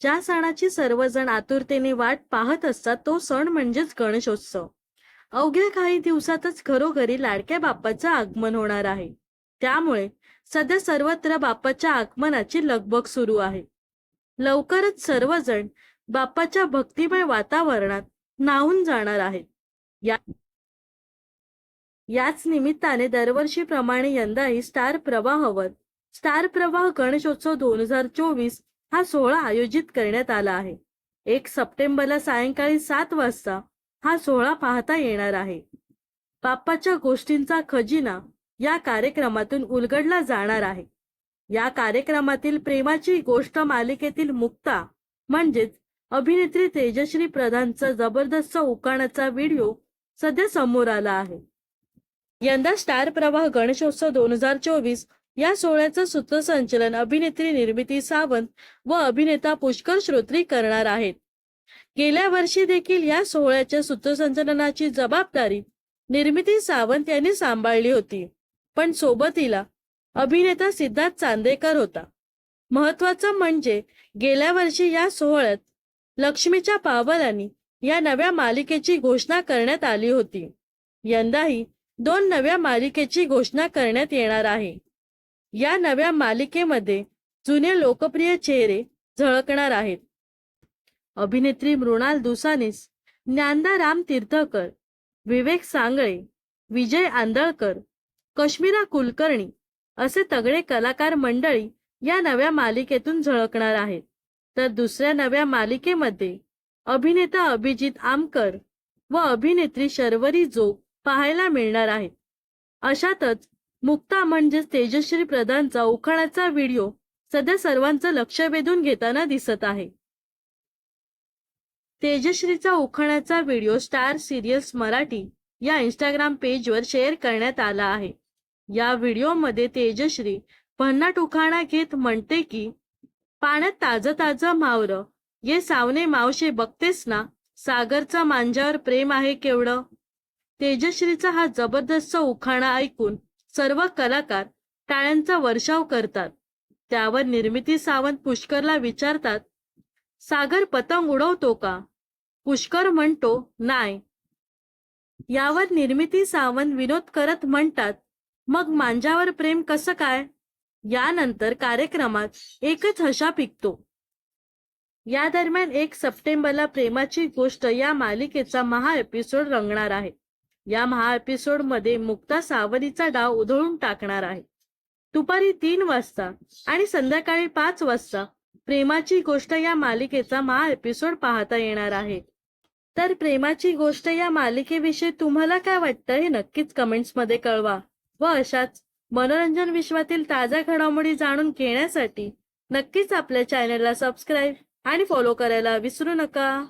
ज्या सणाची सर्वजण आतुरतेने वाट पाहत असतात तो सण म्हणजेच गणेशोत्सव. अवघ्या काही दिवसातच घरोघरी लाडक्या बाप्पाचं आगमन होणार आहे. त्यामुळे सध्या सर्वत्र बाप्पाच्या आगमनाची लगबग सुरू आहे. लवकरच सर्वजण बाप्पाच्या भक्तिमय वातावरणात नाहून जाणार आहेत. या याच निमित्ताने दरवर्षीप्रमाणे यंदाही स्टार प्रवाहवर स्टार प्रवाह गणेशोत्सव दोन हजार चोवीस हा सोहळा आयोजित करण्यात आला आहे. एक सप्टेंबरला सायंकाळी सात वाजता हा सोहळा पाहता येणार आहे. बाप्पाच्या गोष्टींचा खजिना या कार्यक्रमातून उलगडला जाणार आहे. या कार्यक्रमातील प्रेमाची गोष्ट मालिकेतील मुक्ता म्हणजेच अभिनेत्री तेजश्री प्रधानचा जबरदस्त उकाणाचा व्हिडिओ सध्या समोर आला आहे. यंदा स्टार प्रवाह गणेशोत्सव दोन हजार चोवीस या सोहळ्याचं सूत्रसंचलन अभिनेत्री निर्मिती सावंत व अभिनेता पुष्कर श्रोत्री करणार आहेत. गेल्या वर्षी देखील या सोहळ्याच्या सूत्रसंचलनाची जबाबदारी निर्मिती सावंत यांनी सांभाळली होती. पण सोबतीला अभिनेता सिद्धार्थ चांदेकर होता. महत्वाचं म्हणजे गेल्या वर्षी या सोहळ्यात लक्ष्मीच्या पावलांनी या नव्या मालिकेची घोषणा करण्यात आली होती. यंदाही दोन नव्या मालिकेची घोषणा करण्यात येणार आहे. या नव्या मालिकेमध्ये जुने लोकप्रिय चेहरे झळकणार आहेत. अभिनेत्री मृणाल दुसानीस ज्ञानदा राम तीर्थकर विवेक सांगळे विजय आंदळकर कश्मीरा कुलकर्णी असे तगडे कलाकार मंडळी या नव्या मालिकेतून झळकणार आहेत. तर दुसऱ्या नव्या मालिकेमध्ये अभिनेता अभिजित आमकर व अभिनेत्री शर्वरी जोग पाहायला मिळणार आहेत. अशातच मुक्ता म्हणजेच तेजश्री प्रधानचा उखाणाचा व्हिडिओ सध्या सर्वांचं लक्ष वेधून घेताना दिसत आहे. तेजश्रीचा उखाण्याचा व्हिडिओ स्टार सिरियल्स मराठी या इंस्टाग्राम पेजवर शेअर करण्यात आला आहे. या व्हिडिओमध्ये तेजश्री भन्नाट उखाणा घेत म्हणते की पाण्यात ताजं ताजं मावरं ये सावने मावशे बघतेस ना सागरचा मांजावर प्रेम आहे केवढं? तेजश्रीचा हा जबरदस्त उखाणा ऐकून सर्व कलाकार टाळ्यांचा वर्षाव करतात. त्यावर निर्मिती सावंत पुष्करला विचारतात सागर पतंग उडवतो का? पुष्कर म्हणतो नाय यावर निर्मिती सावंत विनोद करत म्हणतात मग मांजावर प्रेम कसं काय? यानंतर कार्यक्रमात एकच हशा पिकतो. या दरम्यान एक सप्टेंबरला प्रेमाची गोष्ट या मालिकेचा महा एपिसोड रंगणार आहे. या महा एपिसोडमध्ये मुक्ता सावरीचा डाव उधळून टाकणार आहे. दुपारी तीन वाजता आणि संध्याकाळी पाच वाजता प्रेमाची गोष्ट या मालिकेचा महा एपिसोड पाहता येणार आहे. तर प्रेमाची गोष्ट या मालिकेविषयी तुम्हाला काय वाटतं हे नक्कीच कमेंट्समध्ये कळवा व अशाच मनोरंजन विश्वातील ताज्या घडामोडी जाणून घेण्यासाठी नक्कीच आपल्या चॅनलला सबस्क्राईब आणि फॉलो करायला विसरू नका.